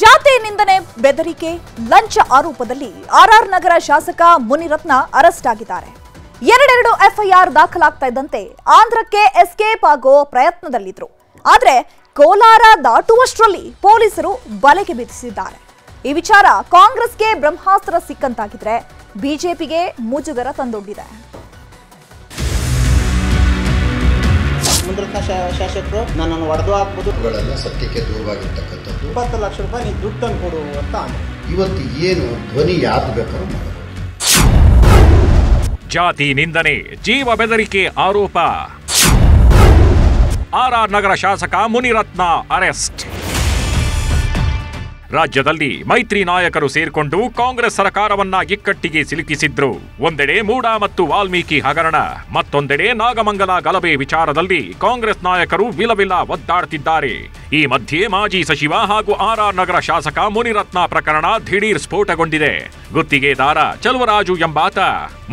ಜಾತಿ ನಿಂದನೆ ಬೆದರಿಕೆ, ಲಂಚ ಆರೋಪದಲ್ಲಿ ಆರ್ಆರ್ ನಗರ ಶಾಸಕ ಮುನಿರತ್ನ ಅರೆಸ್ಟ್ ಆಗಿದ್ದಾರೆ. ಎರಡೆರಡು ಎಫ್ಐಆರ್ ದಾಖಲಾಗ್ತಾ ಇದ್ದಂತೆ ಆಂಧ್ರಕ್ಕೆ ಎಸ್ಕೇಪ್ ಆಗೋ ಪ್ರಯತ್ನದಲ್ಲಿದ್ರು. ಆದ್ರೆ ಕೋಲಾರ ದಾಟುವಷ್ಟರಲ್ಲಿ ಪೊಲೀಸರು ಬಲೆಗೆ ಬಿದ್ದಿಸಿದ್ದಾರೆ ಈ ವಿಚಾರ ಕಾಂಗ್ರೆಸ್ಗೆ ಬ್ರಹ್ಮಾಸ್ತ್ರ ಸಿಕ್ಕಂತಾಗಿದ್ರೆ ಬಿಜೆಪಿಗೆ ಮುಜುಗರ ತಂದೊಡ್ಡಿದೆ. ಮುದ್ರತ್ನ ಶಾಸಕರು ನನ್ನನ್ನು ಹೊಡೆದು ಹಾಕ್ಬೋದು. ಸತ್ಯಕ್ಕೆ ದೂರವಾಗಿರ್ತಕ್ಕಂಥದ್ದು. ಇಪ್ಪತ್ತು ಲಕ್ಷ ರೂಪಾಯಿ ನೀವು ದುಡ್ಡು ತಂದು ಕೊಡು ಅಂತ ಇವತ್ತು ಏನು ಧ್ವನಿ ಯಾರು ಬೇಕಾದ್ರೂ ಜಾತಿ ನಿಂದನೆ ಜೀವ ಬೆದರಿಕೆ ಆರೋಪ. ಆರ್ ಆರ್ ನಗರ ಶಾಸಕ ಮುನಿರತ್ನ ಅರೆಸ್ಟ್. ರಾಜ್ಯದಲ್ಲಿ ಮೈತ್ರಿ ನಾಯಕರು ಸೇರ್ಕೊಂಡು ಕಾಂಗ್ರೆಸ್ ಸರ್ಕಾರವನ್ನ ಇಕ್ಕಟ್ಟಿಗೆ ಸಿಲುಕಿಸಿದ್ರು. ಒಂದೆಡೆ ಮೂಡ ಮತ್ತು ವಾಲ್ಮೀಕಿ ಹಗರಣ, ಮತ್ತೊಂದೆಡೆ ನಾಗಮಂಗಲ ಗಲಭೆ ವಿಚಾರದಲ್ಲಿ ಕಾಂಗ್ರೆಸ್ ನಾಯಕರು ವಿಲವಿಲ ಒದ್ದಾಡ್ತಿದ್ದಾರೆ. ಈ ಮಧ್ಯೆ ಮಾಜಿ ಸಚಿವ ಹಾಗೂ ಆರ್ಆರ್ ನಗರ ಶಾಸಕ ಮುನಿರತ್ನ ಪ್ರಕರಣ ದಿಢೀರ್ ಸ್ಫೋಟಗೊಂಡಿದೆ. ಗುತ್ತಿಗೆದಾರ ಚಲುವರಾಜು ಎಂಬಾತ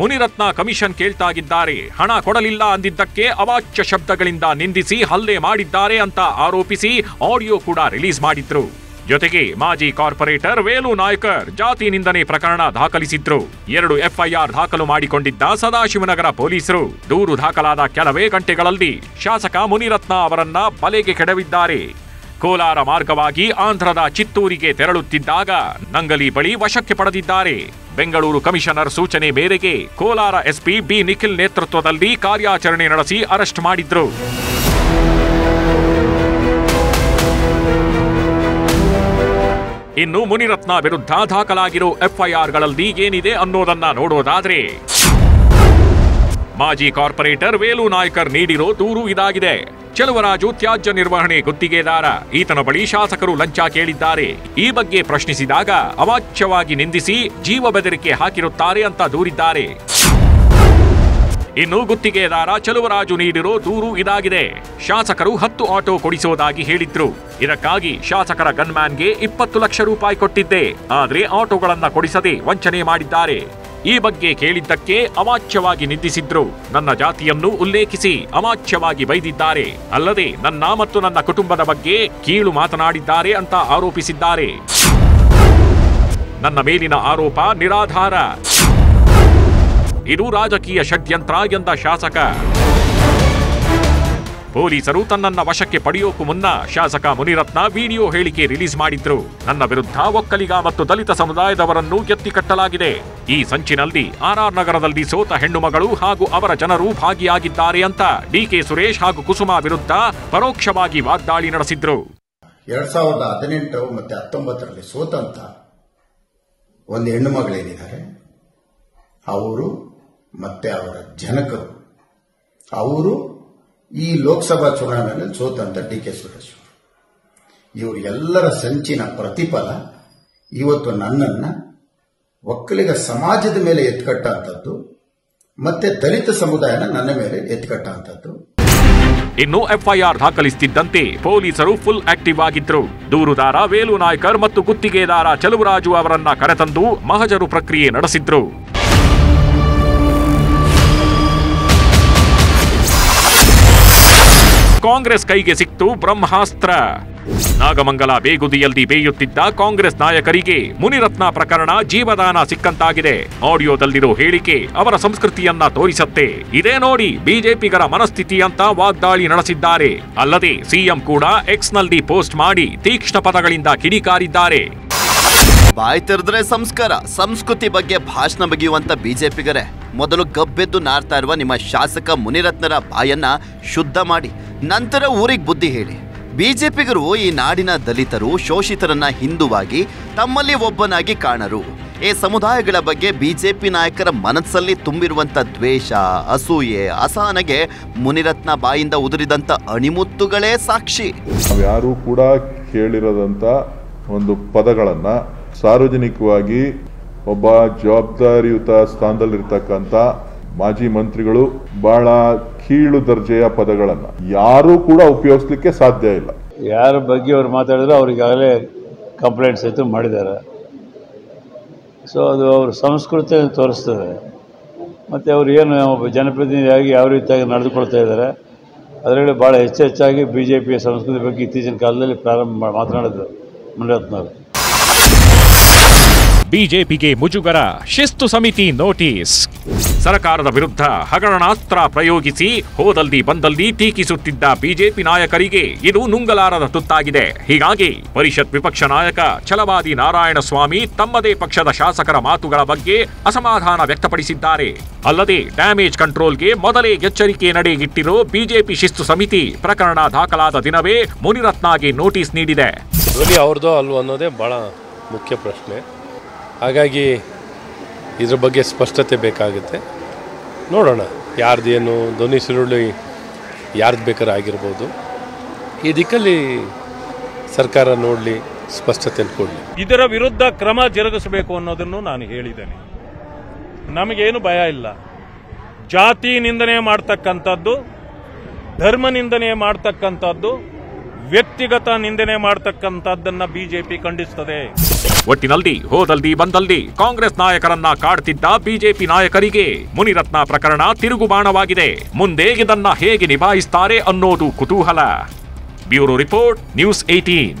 ಮುನಿರತ್ನ ಕಮಿಷನ್ ಕೇಳ್ತಾಗಿದ್ದಾರೆ. ಹಣ ಕೊಡಲಿಲ್ಲ ಅಂದಿದ್ದಕ್ಕೆ ಅವಾಚ್ಯ ಶಬ್ದಗಳಿಂದ ನಿಂದಿಸಿ ಹಲ್ಲೆ ಮಾಡಿದ್ದಾರೆ ಅಂತ ಆರೋಪಿಸಿ ಆಡಿಯೋ ಕೂಡ ರಿಲೀಸ್ ಮಾಡಿದ್ರು. ಜೊತೆಗೆ ಮಾಜಿ ಕಾರ್ಪೊರೇಟರ್ ವೇಲು ನಾಯ್ಕರ್ ಜಾತಿ ನಿಂದನೆ ಪ್ರಕರಣ ದಾಖಲಿಸಿದ್ರು. ಎರಡು ಎಫ್ಐಆರ್ ದಾಖಲು ಮಾಡಿಕೊಂಡಿದ್ದ ಸದಾಶಿವನಗರ ಪೊಲೀಸರು. ದೂರು ದಾಖಲಾದ ಕೆಲವೇ ಗಂಟೆಗಳಲ್ಲಿ ಶಾಸಕ ಮುನಿರತ್ನ ಅವರನ್ನ ಬಲೆಗೆ ಕೆಡವಿದ್ದಾರೆ. ಕೋಲಾರ ಮಾರ್ಗವಾಗಿ ಆಂಧ್ರದ ಚಿತ್ತೂರಿಗೆ ತೆರಳುತ್ತಿದ್ದಾಗ ನಂಗಲಿ ಬಳಿ ವಶಕ್ಕೆ ಪಡೆದಿದ್ದಾರೆ. ಬೆಂಗಳೂರು ಕಮಿಷನರ್ ಸೂಚನೆ ಮೇರೆಗೆ ಕೋಲಾರ ಎಸ್ಪಿ ಬಿ ನಿಖಿಲ್ ನೇತೃತ್ವದಲ್ಲಿ ಕಾರ್ಯಾಚರಣೆ ನಡೆಸಿ ಅರೆಸ್ಟ್ ಮಾಡಿದ್ರು. ಇನ್ನು ಮುನಿರತ್ನ ವಿರುದ್ಧ ದಾಖಲಾಗಿರೋ ಎಫ್ಐಆರ್ಗಳಲ್ಲಿ ಏನಿದೆ ಅನ್ನೋದನ್ನ ನೋಡೋದಾದ್ರೆ, ಮಾಜಿ ಕಾರ್ಪೊರೇಟರ್ ವೇಲು ನಾಯ್ಕರ್ ನೀಡಿರೋ ದೂರು ಇದಾಗಿದೆ. ಚೆಲುವರಾಜು ತ್ಯಾಜ್ಯ ನಿರ್ವಹಣೆ ಗುತ್ತಿಗೆದಾರ, ಈತನ ಬಳಿ ಶಾಸಕರು ಲಂಚ ಕೇಳಿದ್ದಾರೆ. ಈ ಬಗ್ಗೆ ಪ್ರಶ್ನಿಸಿದಾಗ ಅವಾಚ್ಯವಾಗಿ ನಿಂದಿಸಿ ಜೀವ ಬೆದರಿಕೆ ಹಾಕಿರುತ್ತಾರೆ ಅಂತ ದೂರಿದ್ದಾರೆ. ಇನ್ನು ಗುತ್ತಿಗೆದಾರ ಚಲುವರಾಜು ನೀಡಿರೋ ದೂರು ಇದಾಗಿದೆ. ಶಾಸಕರು ಹತ್ತು ಆಟೋ ಕೊಡಿಸೋದಾಗಿ ಹೇಳಿದ್ರು. ಇದಕ್ಕಾಗಿ ಶಾಸಕರ ಗನ್ಮ್ಯಾನ್ಗೆ ಇಪ್ಪತ್ತು ಲಕ್ಷ ರೂಪಾಯಿ ಕೊಟ್ಟಿದ್ದೆ. ಆದ್ರೆ ಆಟೋಗಳನ್ನ ಕೊಡಿಸದೆ ವಂಚನೆ ಮಾಡಿದ್ದಾರೆ. ಈ ಬಗ್ಗೆ ಕೇಳಿದ್ದಕ್ಕೆ ಅವಾಚ್ಯವಾಗಿ ನಿಂದಿಸಿದ್ರು. ನನ್ನ ಜಾತಿಯನ್ನು ಉಲ್ಲೇಖಿಸಿ ಅವಾಚ್ಯವಾಗಿ ಬೈದಿದ್ದಾರೆ. ಅಲ್ಲದೆ ನನ್ನ ಮತ್ತು ನನ್ನ ಕುಟುಂಬದ ಬಗ್ಗೆ ಕೀಳು ಮಾತನಾಡಿದ್ದಾರೆ ಅಂತ ಆರೋಪಿಸಿದ್ದಾರೆ. ನನ್ನ ಮೇಲಿನ ಆರೋಪ ನಿರಾಧಾರ. ಇದು ರಾಜಕೀಯ ಷಡ್ಯಂತ್ರ ಎಂದ ಶಾಸಕ. ಪೊಲೀಸರು ತನ್ನನ್ನ ವಶಕ್ಕೆ ಪಡೆಯೋಕು ಮುನ್ನ ಶಾಸಕ ಮುನಿರತ್ನ ವಿಡಿಯೋ ಹೇಳಿಕೆ ರಿಲೀಸ್ ಮಾಡಿದ್ರು. ನನ್ನ ವಿರುದ್ಧ ಒಕ್ಕಲಿಗ ಮತ್ತು ದಲಿತ ಸಮುದಾಯದವರನ್ನು ಎತ್ತಿ ಕಟ್ಟಲಾಗಿದೆ. ಈ ಸಂಚಿನಲ್ಲಿ ಆರ್ಆರ್ ನಗರದಲ್ಲಿ ಸೋತ ಹೆಣ್ಣುಮಗಳು ಹಾಗೂ ಅವರ ಜನರು ಭಾಗಿಯಾಗಿದ್ದಾರೆ ಅಂತ ಡಿಕೆ ಸುರೇಶ್ ಹಾಗೂ ಕುಸುಮಾ ವಿರುದ್ಧ ಪರೋಕ್ಷವಾಗಿ ವಾಗ್ದಾಳಿ ನಡೆಸಿದ್ರು. ಎರಡ್ ಸಾವಿರದ ಹದಿನೆಂಟು ಮತ್ತೆ ಹತ್ತೊಂಬತ್ತರಲ್ಲಿ ಸೋತಂತ ಒಂದು ಹೆಣ್ಣು ಮಗಳೇನಿದ್ದಾರೆ ಅವರು ಮತ್ತೆ ಅವರ ಜನಕರು. ಅವರು ಈ ಲೋಕಸಭಾ ಚುನಾವಣೆಯಲ್ಲಿ ಸೋತಂತ ಡಿ ಕೆ ಸುರೇಶ್ ಅವರು ಇವರು ಎಲ್ಲರ ಸಂಚಿನ ಪ್ರತಿಫಲ ಇವತ್ತು ನನ್ನನ್ನ ಒಕ್ಕಲಿಗ ಸಮಾಜದ ಮೇಲೆ ಎತ್ಕಟ್ಟಂಥದ್ದು ಮತ್ತೆ ದಲಿತ ಸಮುದಾಯನ ನನ್ನ ಮೇಲೆ ಎತ್ಕಟ್ಟಂಥದ್ದು ಇನ್ನು ಎಫ್ಐಆರ್ ದಾಖಲಿಸುತ್ತಿದ್ದಂತೆ ಪೊಲೀಸರು ಫುಲ್ ಆಕ್ಟಿವ್ ಆಗಿದ್ರು. ದೂರುದಾರ ವೇಲು ನಾಯ್ಕರ್ ಮತ್ತು ಗುತ್ತಿಗೆದಾರ ಚಲುವರಾಜು ಅವರನ್ನ ಕರೆತಂದು ಮಹಜರು ಪ್ರಕ್ರಿಯೆ ನಡೆಸಿದ್ರು. ಕಾಂಗ್ರೆಸ್ ಕೈಗೆ ಸಿಕ್ತು ಬ್ರಹ್ಮಾಸ್ತ್ರ. ನಾಗಮಂಗಲ ಬೇಗುದಿಯಲ್ಲಿ ಬೇಯುತ್ತಿದ್ದ ಕಾಂಗ್ರೆಸ್ ನಾಯಕರಿಗೆ ಮುನಿರತ್ನ ಪ್ರಕರಣ ಜೀವದಾನ ಸಿಕ್ಕಂತಾಗಿದೆ. ಆಡಿಯೋದಲ್ಲಿರೋ ಹೇಳಿಕೆ ಅವರ ಸಂಸ್ಕೃತಿಯನ್ನ ತೋರಿಸತ್ತೆ. ಇದೇ ನೋಡಿ ಬಿಜೆಪಿಗರ ಮನಸ್ಥಿತಿ ಅಂತ ವಾಗ್ದಾಳಿ ನಡೆಸಿದ್ದಾರೆ. ಅಲ್ಲದೆ ಸಿಎಂ ಕೂಡ ಎಕ್ಸ್ನಲ್ಲಿ ಪೋಸ್ಟ್ ಮಾಡಿ ತೀಕ್ಷ್ಣ ಪದಗಳಿಂದ ಕಿಡಿಕಾರಿದ್ದಾರೆ. ಬಾಯ್ ತೆರೆದ್ರೆ ಸಂಸ್ಕಾರ, ಸಂಸ್ಕೃತಿ ಬಗ್ಗೆ ಭಾಷಣ ಬಗೆಯುವಂತ ಬಿಜೆಪಿಗರೇ, ಮೊದಲು ಗಬ್ಬೆದ್ದು ನಾರ್ತಾ ಇರುವ ನಿಮ್ಮ ಶಾಸಕ ಮುನಿರತ್ನರ ಬಾಯನ್ನ ಶುದ್ಧ ಮಾಡಿ ನಂತರ ಊರಿಗೆ ಬುದ್ಧಿ ಹೇಳಿ. ಬಿಜೆಪಿಗರು ಈ ನಾಡಿನ ದಲಿತರು, ಶೋಷಿತರನ್ನ ಹಿಂದುವಾಗಿ ತಮ್ಮಲ್ಲಿ ಒಬ್ಬನಾಗಿ ಕಾಣರು. ಈ ಸಮುದಾಯಗಳ ಬಗ್ಗೆ ಬಿಜೆಪಿ ನಾಯಕರ ಮನಸ್ಸಲ್ಲಿ ತುಂಬಿರುವಂತ ದ್ವೇಷ, ಅಸೂಯೆ, ಅಸಹನಗೆ ಮುನಿರತ್ನ ಬಾಯಿಂದ ಉದುರಿದಂತ ಅಣಿಮುತ್ತುಗಳೇ ಸಾಕ್ಷಿ. ನಾವ್ಯಾರೂ ಕೂಡ ಕೇಳಿರದಂಥ ಒಂದು ಪದಗಳನ್ನು ಸಾರ್ವಜನಿಕವಾಗಿ ಒಬ್ಬ ಜವಾಬ್ದಾರಿಯುತ ಸ್ಥಾನದಲ್ಲಿರ್ತಕ್ಕಂಥ ಮಾಜಿ ಮಂತ್ರಿಗಳು ಬಹಳ ಕೀಳು ದರ್ಜೆಯ ಪದಗಳನ್ನು ಯಾರೂ ಕೂಡ ಉಪಯೋಗಿಸ್ಲಿಕ್ಕೆ ಸಾಧ್ಯ ಇಲ್ಲ. ಯಾರ ಬಗ್ಗೆ ಅವ್ರು ಮಾತಾಡಿದ್ರು ಅವ್ರಿಗಾಗಲೇ ಕಂಪ್ಲೇಂಟ್ಸ್ ಆಯಿತು ಮಾಡಿದ್ದಾರೆ. ಸೊ ಅದು ಅವ್ರ ಸಂಸ್ಕೃತಿಯನ್ನು ತೋರಿಸ್ತದೆ. ಮತ್ತು ಅವರು ಏನು ಒಬ್ಬ ಜನಪ್ರತಿನಿಧಿಯಾಗಿ ಯಾವ ರೀತಿಯಾಗಿ ನಡೆದುಕೊಳ್ತಾ ಇದ್ದಾರೆ ಅದರಲ್ಲಿ ಭಾಳ ಹೆಚ್ಚು ಹೆಚ್ಚಾಗಿ ಬಿ ಜೆ ಪಿಯ ಸಂಸ್ಕೃತಿ ಬಗ್ಗೆ ಇತ್ತೀಚಿನ ಕಾಲದಲ್ಲಿ ಪ್ರಾರಂಭ ಮಾತನಾಡಿದ್ರು ಮುನಿರತ್ನವರು ಬಿಜೆಪಿಗೆ ಮುಜುಗರ ಶಿಸ್ತು ಸಮಿತಿ ನೋಟಿಸ್. ಸರ್ಕಾರದ ವಿರುದ್ಧ ಹಗರಣಾಸ್ತ್ರ ಪ್ರಯೋಗಿಸಿ ಹೋದಲ್ಲಿ ಬಂದಲ್ಲಿ ಟೀಕಿಸುತ್ತಿದ್ದ ಬಿಜೆಪಿ ನಾಯಕರಿಗೆ ಇದು ನುಂಗಲಾರದ ತುತ್ತಾಗಿದೆ. ಹೀಗಾಗಿ ಪರಿಷತ್ ವಿಪಕ್ಷ ನಾಯಕ ಛಲವಾದಿ ನಾರಾಯಣಸ್ವಾಮಿ ತಮ್ಮದೇ ಪಕ್ಷದ ಶಾಸಕರ ಮಾತುಗಳ ಬಗ್ಗೆ ಅಸಮಾಧಾನ ವ್ಯಕ್ತಪಡಿಸಿದ್ದಾರೆ. ಅಲ್ಲದೆ ಡ್ಯಾಮೇಜ್ ಕಂಟ್ರೋಲ್ಗೆ ಮೊದಲೇ ಎಚ್ಚರಿಕೆ ನಡೆಯಿಟ್ಟಿರೋ ಬಿಜೆಪಿ ಶಿಸ್ತು ಸಮಿತಿ ಪ್ರಕರಣ ದಾಖಲಾದ ದಿನವೇ ಮುನಿರತ್ನಾಗೆ ನೋಟಿಸ್ ನೀಡಿದೆ. ಅವ್ರದ್ದು ಅಲ್ವ ಅನ್ನೋದೇ ಭಾಳ ಮುಖ್ಯ ಪ್ರಶ್ನೆ. ಹಾಗಾಗಿ ಇದ್ರ ಬಗ್ಗೆ ಸ್ಪಷ್ಟತೆ ಬೇಕಾಗುತ್ತೆ. ನೋಡೋಣ, ಯಾರ್ದೇನು ಧ್ವನಿ ಸುರುಳಿ ಯಾರ್ದು ಬೇಕಾದ್ರೆ ಆಗಿರ್ಬೋದು. ಈ ದಿಕ್ಕಲ್ಲಿ ಸರ್ಕಾರ ನೋಡಲಿ, ಸ್ಪಷ್ಟತೆ ಕೊಡಲಿ ಇದರ ವಿರುದ್ಧ ಕ್ರಮ ಜರುಗಿಸಬೇಕು ಅನ್ನೋದನ್ನು ನಾನು ಹೇಳಿದ್ದೇನೆ. ನಮಗೇನು ಭಯ ಇಲ್ಲ. ಜಾತಿ ನಿಂದನೆ ಮಾಡ್ತಕ್ಕಂಥದ್ದು, ಧರ್ಮ ನಿಂದನೆ ಮಾಡ್ತಕ್ಕಂಥದ್ದು ವ್ಯಕ್ತಿಗತ ನಿಂದನೆ ಮಾಡ್ತಕ್ಕಂಥದ್ದನ್ನ ಬಿಜೆಪಿ ಖಂಡಿಸ್ತದೆ. ಒಟ್ಟಿನಲ್ಲಿ ಹೋದಲ್ಲಿ ಬಂದಲ್ಲಿ ಕಾಂಗ್ರೆಸ್ ನಾಯಕರನ್ನ ಕಾಡ್ತಿದ್ದ ಬಿಜೆಪಿ ನಾಯಕರಿಗೆ ಮುನಿರತ್ನ ಪ್ರಕರಣ ತಿರುಗುಬಾಣವಾಗಿದೆ ಮುಂದೆ ಇದನ್ನ ಹೇಗೆ ನಿಭಾಯಿಸ್ತಾರೆ ಅನ್ನೋದು ಕುತೂಹಲ. Bureau report, news eighteen